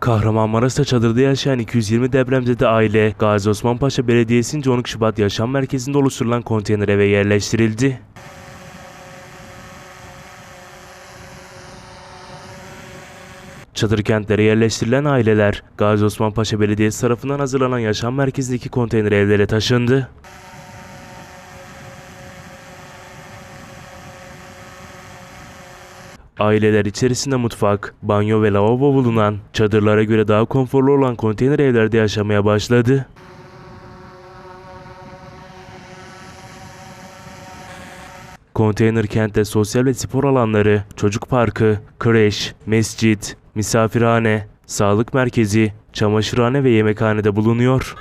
Kahramanmaraş'ta çadırda yaşayan 220 depremzede aile Gazi Osman Paşa Belediyesi'nce 12 Şubat Yaşam Merkezi'nde oluşturulan konteyner eve yerleştirildi. Çadır kentlere yerleştirilen aileler Gazi Osman Paşa Belediyesi tarafından hazırlanan yaşam merkezindeki konteyner evlere taşındı. Aileler içerisinde mutfak, banyo ve lavabo bulunan, çadırlara göre daha konforlu olan konteyner evlerde yaşamaya başladı. Konteyner kentte sosyal ve spor alanları, çocuk parkı, kreş, mescit, misafirhane, sağlık merkezi, çamaşırhane ve yemekhanede bulunuyor.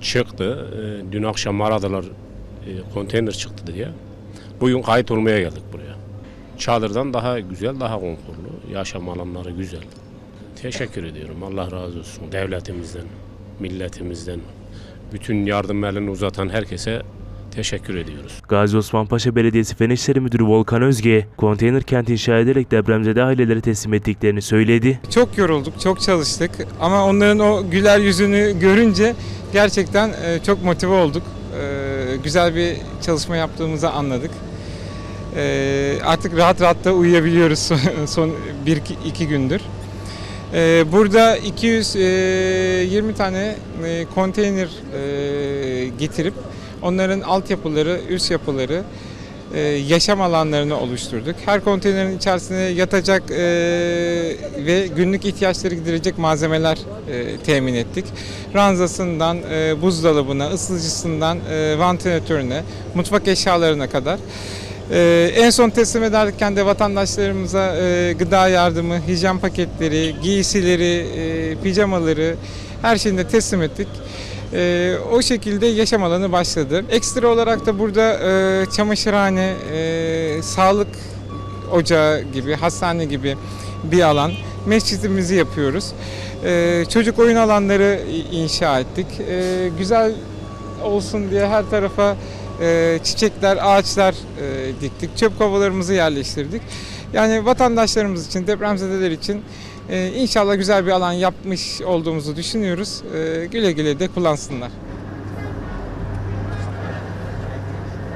çıktı. Ee, Dün akşam aradılar e, konteyner çıktı diye. Bugün kayıt olmaya geldik buraya. Çadırdan daha güzel, daha konforlu. Yaşam alanları güzel. Teşekkür ediyorum. Allah razı olsun. Devletimizden, milletimizden, bütün yardım elini uzatan herkese teşekkür ediyoruz. Gazi Osman Paşa Belediyesi Fen İşleri Müdürü Volkan Özge, konteyner kent inşa ederek depremzede ailelere teslim ettiklerini söyledi. Çok yorulduk, çok çalıştık ama onların o güler yüzünü görünce gerçekten e, çok motive olduk. E, Güzel bir çalışma yaptığımızı anladık. E, Artık rahat rahat da uyuyabiliyoruz son- son 1-2 gündür. E, Burada 220 tane e, konteyner e, getirip onların altyapıları, üst yapıları, e, yaşam alanlarını oluşturduk. Her konteynerin içerisine yatacak e, ve günlük ihtiyaçları giderecek malzemeler e, temin ettik. Ranzasından buzdolabına, ısıtıcısından e, vantilatörüne, mutfak eşyalarına kadar. E, en son teslim ederken de vatandaşlarımıza e, gıda yardımı, hijyen paketleri, giysileri, e, pijamaları her şeyini de teslim ettik. Ee, o şekilde yaşam alanı başladı. Ekstra olarak da burada e, çamaşırhane, e, sağlık ocağı gibi, hastane gibi bir alan. Mescidimizi yapıyoruz. Ee, çocuk oyun alanları inşa ettik. Ee, güzel olsun diye her tarafa e, çiçekler, ağaçlar e, diktik. Çöp kovalarımızı yerleştirdik. Yani vatandaşlarımız için, depremzedeler için e, inşallah güzel bir alan yapmış olduğumuzu düşünüyoruz. E, güle güle de kullansınlar.